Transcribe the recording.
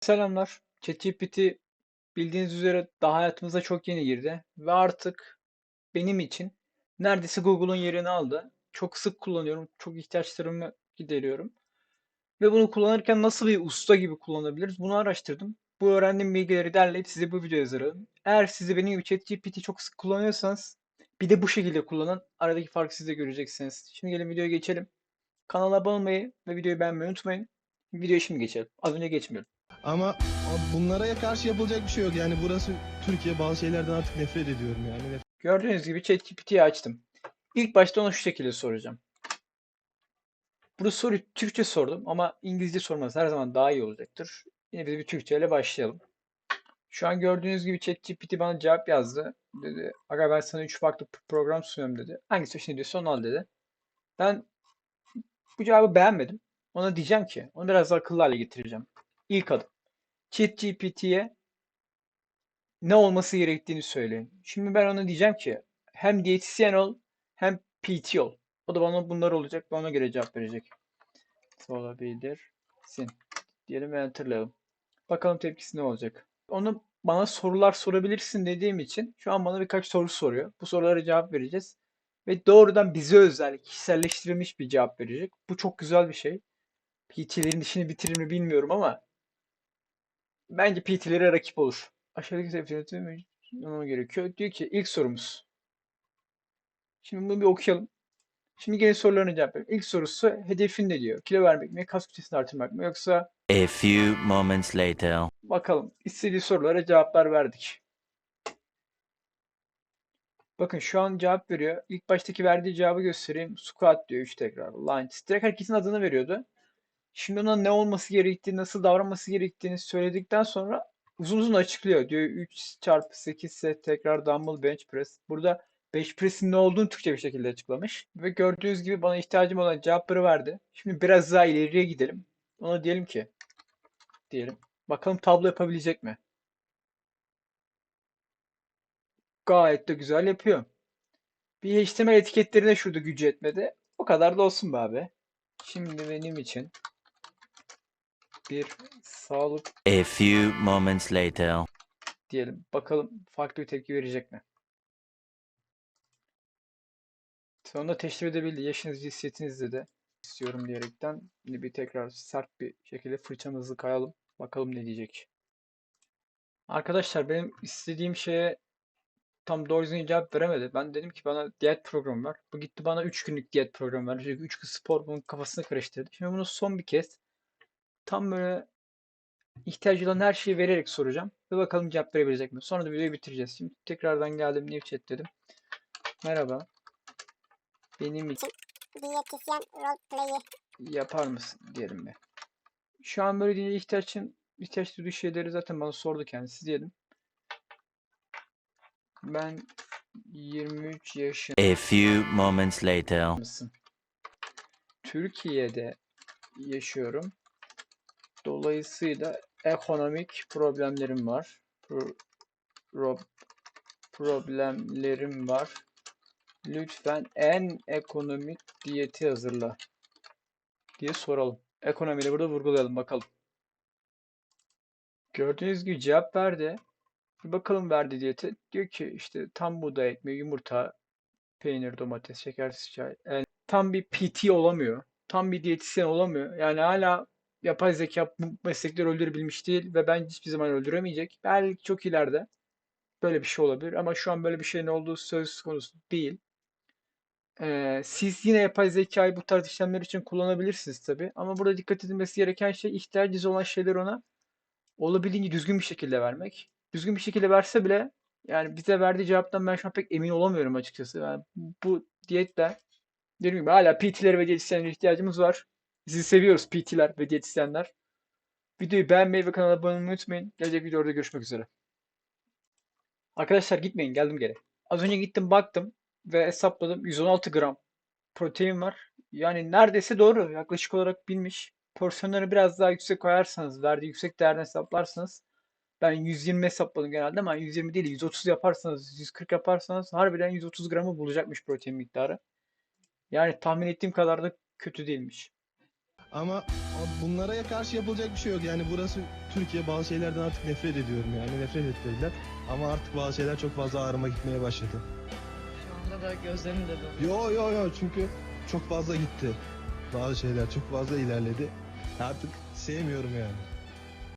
Selamlar. ChatGPT bildiğiniz üzere daha hayatımıza çok yeni girdi ve artık benim için neredeyse Google'un yerini aldı. Çok sık kullanıyorum, çok ihtiyaçlarımı gideriyorum. Ve bunu kullanırken nasıl bir usta gibi kullanabiliriz? Bunu araştırdım. Bu öğrendiğim bilgileri derleyip size bu videoya hazırladım. Eğer siz benim gibi ChatGPT çok sık kullanıyorsanız bir de bu şekilde kullanın. Aradaki farkı siz de göreceksiniz. Şimdi gelin videoya geçelim. Kanala abone olmayı ve videoyu beğenmeyi unutmayın. Videoya şimdi geçelim. Az önce geçmiyorum. Ama bunlara karşı yapılacak bir şey yok. Yani burası Türkiye bazı şeylerden artık nefret ediyorum yani. Gördüğünüz gibi ChatGPT'yi açtım. İlk başta ona şu şekilde soracağım. Bu soruyu Türkçe sordum ama İngilizce sormanız her zaman daha iyi olacaktır. Yine biz bir Türkçe ile başlayalım. Şu an gördüğünüz gibi ChatGPT bana cevap yazdı. Dedi, aga ben sana 3 farklı program sunuyorum dedi. Hangisi hoşuna gidiyorsa onu al dedi. Ben bu cevabı beğenmedim. Ona diyeceğim ki, onu biraz daha akıllı hale getireceğim. İlk adım. ChatGPT'ye ne olması gerektiğini söyleyin. Şimdi ben ona diyeceğim ki hem diyetisyen ol hem PT ol. O da bana bunlar olacak ve ona göre cevap verecek. Olabilirsin. Diyelim ve enterlayalım. Bakalım tepkisi ne olacak. Onu bana sorular sorabilirsin dediğim için şu an bana birkaç soru soruyor. Bu sorulara cevap vereceğiz. Ve doğrudan bize özel, kişiselleştirilmiş bir cevap verecek. Bu çok güzel bir şey. PT'lerin işini bitirir mi bilmiyorum ama bence PT'lere rakip olur. Aşağıdaki seçenekleri yapmam gerekiyor. Diyor ki ilk sorumuz. Şimdi bunu bir okuyalım. Şimdi gelin sorularına cevap verelim. İlk sorusu hedefin ne diyor? Kilo vermek mi? Kas kütlesini artırmak mı? Yoksa A few moments later. bakalım. istediği sorulara cevaplar verdik. Bakın şu an cevap veriyor. İlk baştaki verdiği cevabı göstereyim. Squat diyor 3 tekrar. Lines. Direkt herkesin adını veriyordu. Şimdi ona ne olması gerektiğini, nasıl davranması gerektiğini söyledikten sonra uzun uzun açıklıyor. Diyor 3 çarpı 8 set tekrar dumbbell bench press. Burada bench press'in ne olduğunu Türkçe bir şekilde açıklamış. Ve gördüğünüz gibi bana ihtiyacım olan cevapları verdi. Şimdi biraz daha ileriye gidelim. Ona diyelim ki diyelim. Bakalım tablo yapabilecek mi? Gayet de güzel yapıyor. Bir HTML etiketlerine şurada gücü etmedi. O kadar da olsun be abi. Şimdi benim için bir sağlık A few moments later. diyelim. Bakalım farklı bir tepki verecek mi? Sonunda teşrif edebildi. Yaşınız, cinsiyetinizde de istiyorum diyerekten yine bir tekrar sert bir şekilde fırçamızı kayalım. Bakalım ne diyecek. Arkadaşlar benim istediğim şeye tam doğru düzgün cevap veremedi. Ben dedim ki bana diyet programı ver. Bu gitti bana 3 günlük diyet programı verdi. Çünkü 3 gün spor bunun kafasını karıştırdı. Şimdi bunu son bir kez tam böyle ihtiyacı olan her şeyi vererek soracağım. Ve bakalım cevap verebilecek mi? Sonra da videoyu bitireceğiz. Şimdi tekrardan geldim new chat dedim. Merhaba. Benim için diyetisyen roleplay'i yapar mısın diyelim mi? Şu an böyle deyince ihtiyaçın ihtiyaç duyduğu şeyleri zaten bana sordu kendisi diyelim. Ben 23 yaşındayım. A few moments later. mısın? Türkiye'de yaşıyorum. Dolayısıyla ekonomik problemlerim var. Pro- pro- problemlerim var. Lütfen en ekonomik diyeti hazırla diye soralım. Ekonomiyi de burada vurgulayalım bakalım. Gördüğünüz gibi cevap verdi. Bir bakalım verdi diyeti. Diyor ki işte tam buğday ekmeği, yumurta, peynir, domates, şekersiz çay. Yani tam bir PT olamıyor. Tam bir diyetisyen olamıyor. Yani hala yapay zeka bu meslekleri öldürebilmiş değil ve ben hiçbir zaman öldüremeyecek. Belki çok ileride böyle bir şey olabilir ama şu an böyle bir şeyin olduğu söz konusu değil. Ee, siz yine yapay zekayı bu tarz işlemler için kullanabilirsiniz tabii. Ama burada dikkat edilmesi gereken şey ihtiyacınız olan şeyleri ona olabildiğince düzgün bir şekilde vermek. Düzgün bir şekilde verse bile yani bize verdiği cevaptan ben şu an pek emin olamıyorum açıkçası. Yani bu diyetle dediğim gibi hala PT'lere ve diyetisyenlere ihtiyacımız var. Sizi seviyoruz PT'ler ve diyetisyenler. Videoyu beğenmeyi ve kanala abone olmayı unutmayın. Gelecek videoda görüşmek üzere. Arkadaşlar gitmeyin geldim geri. Az önce gittim baktım ve hesapladım 116 gram protein var. Yani neredeyse doğru. Yaklaşık olarak bilmiş. Porsiyonları biraz daha yüksek koyarsanız, verdiği yüksek değerden hesaplarsanız ben 120 hesapladım genelde ama 120 değil 130 yaparsanız, 140 yaparsanız harbiden 130 gramı bulacakmış protein miktarı. Yani tahmin ettiğim kadar da kötü değilmiş. Ama bunlara karşı yapılacak bir şey yok. Yani burası Türkiye bazı şeylerden artık nefret ediyorum yani nefret ettirdiler. Ama artık bazı şeyler çok fazla ağrıma gitmeye başladı. Şu anda da gözlerim de doluyor. Yo yo yo çünkü çok fazla gitti. Bazı şeyler çok fazla ilerledi. Artık sevmiyorum yani.